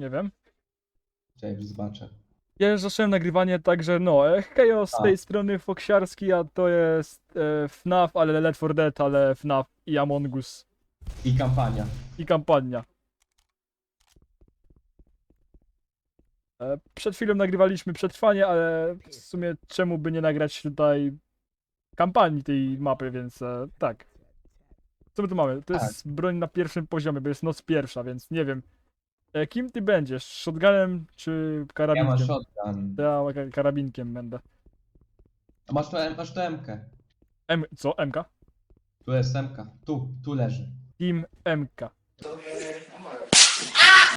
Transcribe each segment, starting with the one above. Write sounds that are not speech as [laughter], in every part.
Nie wiem. Czekaj, zobaczę. Ja już zacząłem nagrywanie, także no, e, Hejo z A. tej strony Foksiarski, a to jest e, FNAF, ale Left 4 Dead, ale FNAF i Among Us I kampania. i kampania. E, przed chwilą nagrywaliśmy przetrwanie, ale w sumie czemu by nie nagrać tutaj kampanii tej mapy, więc e, tak. Co my tu mamy? To jest broń na pierwszym poziomie, bo jest noc pierwsza, więc nie wiem. E, kim ty będziesz? Shotgunem czy Ja karabinkiem? mam shotgun. Ja ka- karabinkiem będę. A masz tu, M- masz tu MK. M, co? MK? Tu jest MK. Tu, tu leży. Team MK.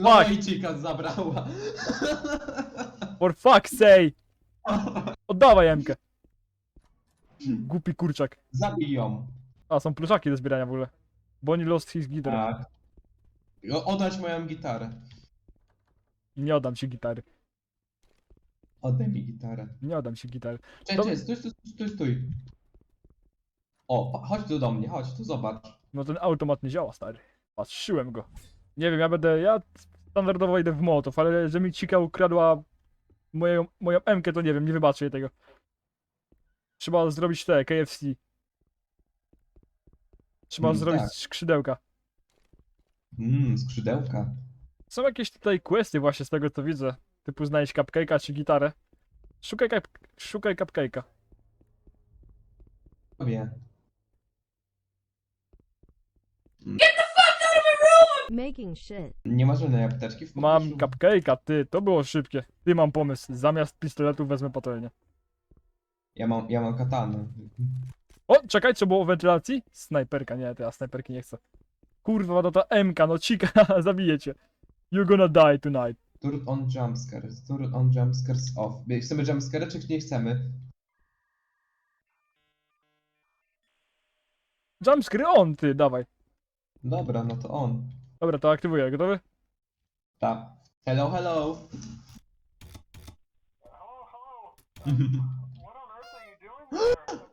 No i Chica zabrała. [laughs] For fuck's sake! Oddawaj MK. Głupi kurczak. Zabij ją. A, są pluszaki do zbierania w ogóle. Bonnie lost his guitar. Tak. O- Oddać moją gitarę. Nie oddam ci gitary. Oddaj mi gitarę. Nie oddam ci gitary. Czekaj, To- czekaj, stój, stój, stój, stój. O, pa- chodź tu do mnie, chodź, tu zobacz. No ten automat nie działa, stary. Patrzyłem go. Nie wiem, ja będę, ja standardowo idę w motow, ale że mi Cika ukradła moją, moją MK, to nie wiem, nie wybaczę jej tego. Trzeba zrobić te, KFC. Trzeba Mm, zrobić tak. skrzydełka. Mmm, skrzydełka. Są jakieś tutaj questy właśnie z tego co widzę. Typu znajdź cupcake'a czy gitarę. Szukaj, cup, szukaj cupcake'a. Wie. Making shit. Nie ma żadnej apteczki w Mam pobliżu? cupcake'a, ty, to było szybkie. Ty mam pomysł, zamiast pistoletu wezmę patelnię. Ja mam, ja mam katanę. O, czekaj, co było o wentylacji? Snajperka, nie, to ja snajperki nie chcę. Kurwa, no ta MK, no cika, [laughs] zabiję cię. You gonna die tonight. Turn on jumpscares. Turn on jumpscares off. Chcemy jumpscare czy nie chcemy? Jumpscare on, ty, dawaj. Dobra, no to on. Dobra, to aktywuję, gotowy? Tak. Hello, hello. Hello, hello. What on earth are you doing [gasps]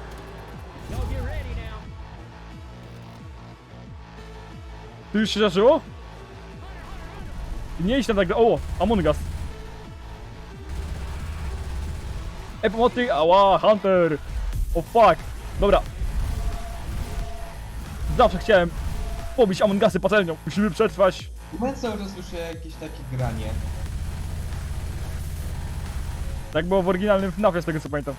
Tu już się zaczęło? Nie idź tam tak, o, Among Us. Ej, pomocy, ała, Hunter. O fuck. Dobra. Zawsze chciałem pobić Among Usy patelnią. Musimy przetrwać. Ja cały czas słyszę jakieś takie granie. Tak było w oryginalnym FNAFie, z tego co pamiętam.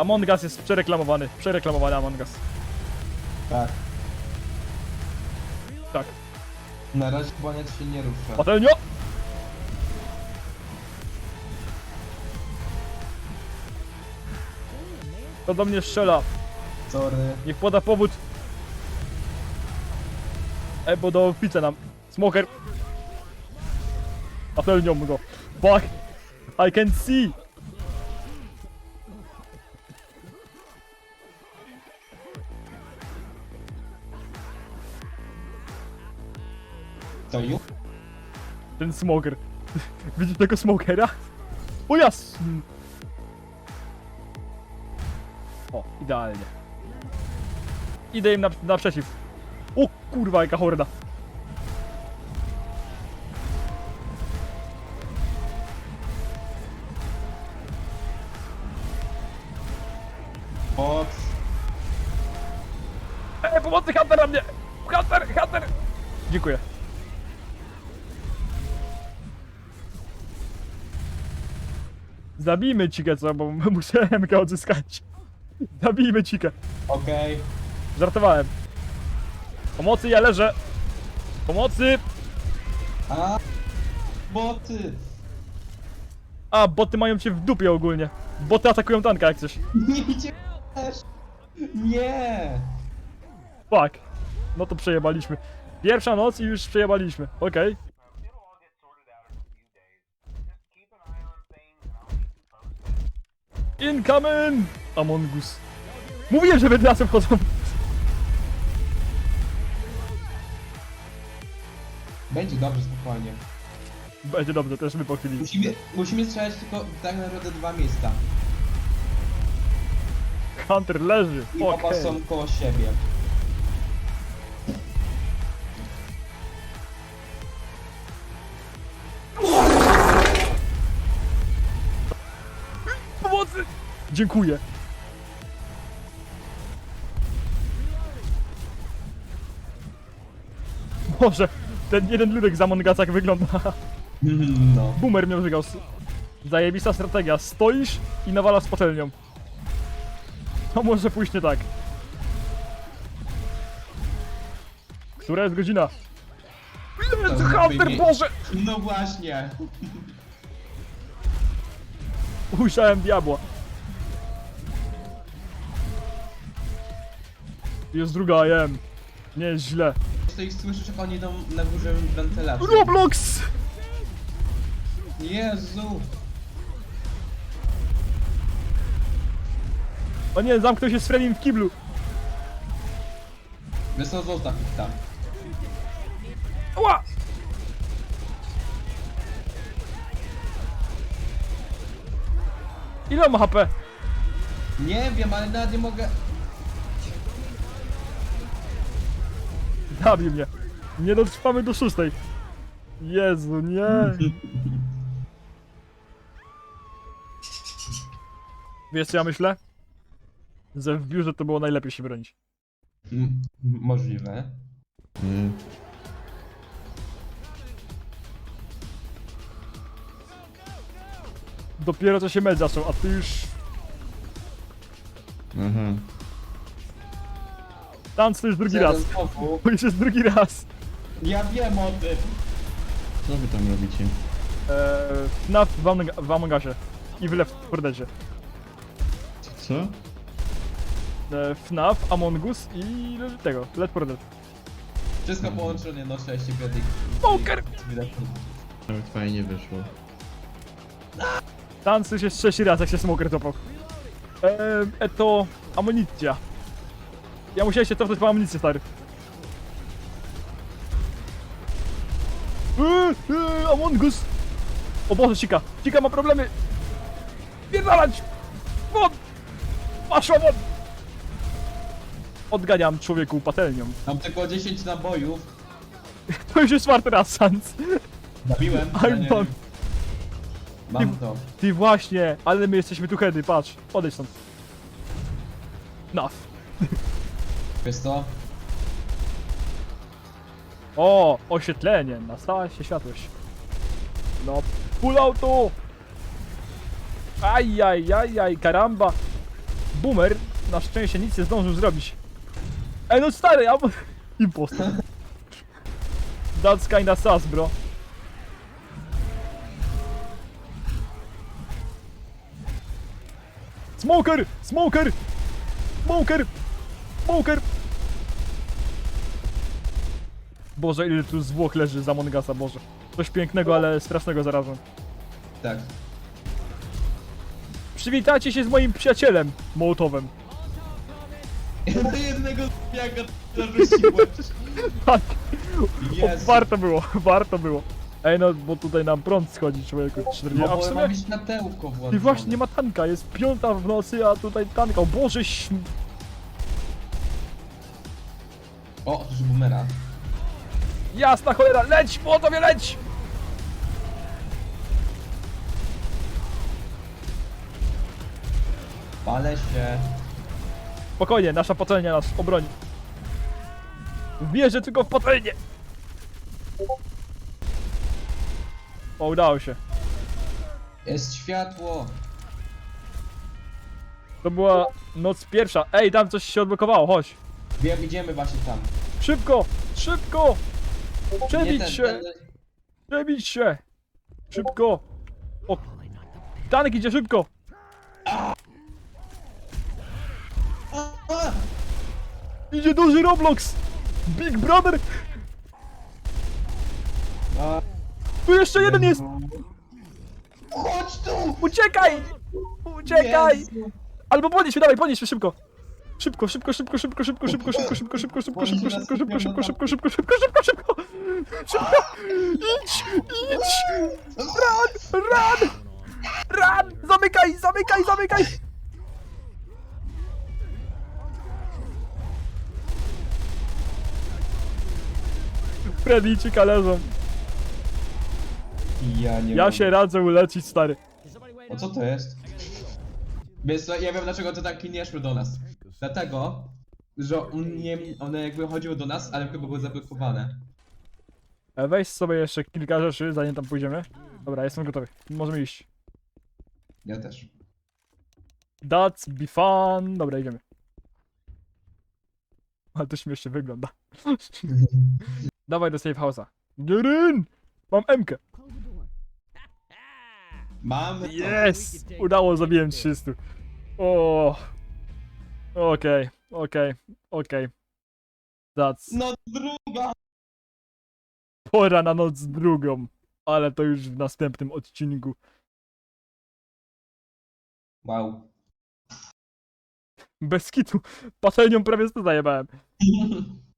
Among Us jest przereklamowany. Przereklamowany Among Us. Tak. Tak. Na razie nic się nie rusza. Patelnio! To do mnie strzela. Sorry. Niech poda powód. Ej, bo do pizzę nam. Smoker. Patelnią go. Fuck. I can see. To już? Ten smoker. [laughs] Widzisz tego smokera? O jas! O, idealnie. Idę im nap- naprzeciw. O kurwa, jaka horda. Box. Ej, pomocy Hunter na mnie! Hunter, Hunter! Dziękuję. Zabijmy cikę, co? Bo [laughs] muszę MK odzyskać. Zabijmy cikę. Okej. Żartowałem. Pomocy, ja leżę. Pomocy! A. Boty. A, boty mają cię w dupie ogólnie. Boty atakują tanka jak coś. [laughs] Nie idzie też. Nie. Fuck. No to przejebaliśmy. Pierwsza noc i już przejebaliśmy. Okej. Incoming! Among Us. Mówiłem, że wydlasy wchodzą. Będzie dobrze, spokojnie. Będzie dobrze, też my po chwili. Musimy, musimy strzelać tylko tak naprawdę dwa miejsca. Hunter leży. I oba Okej. są koło siebie. Dziękuję. Boże, ten jeden ludek z Among Us jak wygląda. [laughs] No. Boomer miał żygał. Zajebista strategia. Stoisz i nawalasz patelnią. To może pójść nie tak. Która jest godzina? Jezu, Hunter, Boże! No właśnie. Ujrzałem diabła. Jest druga AM. Nie jest źle. To ich słyszysz, jak oni idą na górze wentylacji. Roblox! Jezu. O nie, zamknął się z Fredim w kiblu. Wiesz co, zostaw ich tam. Ła! Ile on ma HP? Nie wiem, ale nawet nie mogę... Zabił mnie. Nie dotrwamy do szóstej. Jezu, nie. Wiesz co ja myślę? Że w biurze to było najlepiej się bronić. M- możliwe. Mm. Dopiero co się mecz zaczął, a ty już Aha. Tanc to już drugi raz. Znowu. [laughs] To już jest drugi raz. Ja wiem o tym. Co wy tam robicie? Eee, FNAF w, Among- w Among Usie. I w Left 4 Deadzie. Co? Eee, FNAF, Among Us i tego, Left 4 Dead. Wszystko połączone, no szczęście biednych. Poker! Nawet fajnie wyszło. Tanc już jest trzeci raz, jak się smoker topał. Eee, e to amunicja. Ja musiałem się cofnąć po amunicję, stary. Eee, eee, Among Us! O Boże, Cika! Cika ma problemy! Pierdalać! Won! Masz won! Odganiam człowieku patelnią. [laughs] Mam tylko 10 nabojów. To już jest czwarty raz, Sans. Zabiłem. [laughs] Ja nie wiem. Mam to. Ty właśnie, ale my jesteśmy tu hedy, patrz. Odejdź stąd. Naf. [laughs] Wiesz co? O, oświetlenie, nastała się światłość. No, pull auto! Ajajajaj, karamba! Boomer na szczęście nic nie zdążył zrobić. Ej no stary, ja... [laughs] Impostor. That's kinda sus, bro. Smoker! Smoker! Smoker! Smoker! Boże, ile tu zwłok leży za Mongasa, Boże. Coś pięknego, ale strasznego zarazem. Tak. Przywitajcie się z moim przyjacielem, Mołotowem. Do jednego jaka zarzuciłeś. Tak, Jezu. warto było, [laughs] warto było. Ej no, bo tutaj nam prąd schodzi, człowieku. 40, No a w bo sumie... światełko włączone. I właśnie nie ma tanka, jest piąta w nocy, a tutaj tanka. O Boże, śm... O, to już boomera. jasna cholera, leć, Mołotowie, leć! Palę się. Spokojnie, nasza patelnia nas obroni. Wierzę tylko w patelnię! O, udało się. Jest światło. To była noc pierwsza. Ej, tam coś się odblokowało, chodź. Wiem, idziemy właśnie tam. Szybko, szybko! Nie Przebić ten, się, ten. przebić się! Szybko! O, Tanek idzie szybko! Idzie duży Roblox! Big Brother! A, Tu jeszcze jeden jest! Chodź tu! Uciekaj! Uciekaj! Jezu. Albo podnieś się, dawaj, podnieś się szybko! Szybko, szybko, szybko, szybko, szybko, szybko, szybko, szybko, szybko, szybko, szybko, szybko, szybko, szybko, szybko, szybko, szybko, szybko, szybko! Szybko! Idź! Idź! Run! Run! Run! Zamykaj, zamykaj, zamykaj! Freddy i Chica leżą. Ja nie Ja mogę. się radzę ulecić, stary. O co to jest? Co, ja wiem dlaczego to tak nie szły do nas. Dlatego, że on nie, one jakby chodziły do nas, ale chyba były zablokowane. E, Weź sobie jeszcze kilka rzeczy, zanim tam pójdziemy. Dobra, jestem gotowy. Możemy iść. Ja też. That's be fun. Dobra, idziemy. Ale to śmiesznie wygląda. [laughs] Dawaj do safe house'a. Get in! Mam M-kę. Mamy to. Yes! Udało, zabiłem 300. O. Okej, okej, okej. That's No druga! pora na noc drugą. Ale to już w następnym odcinku. Wow. Bez kitu. Patelnią prawie to zajebałem. [laughs]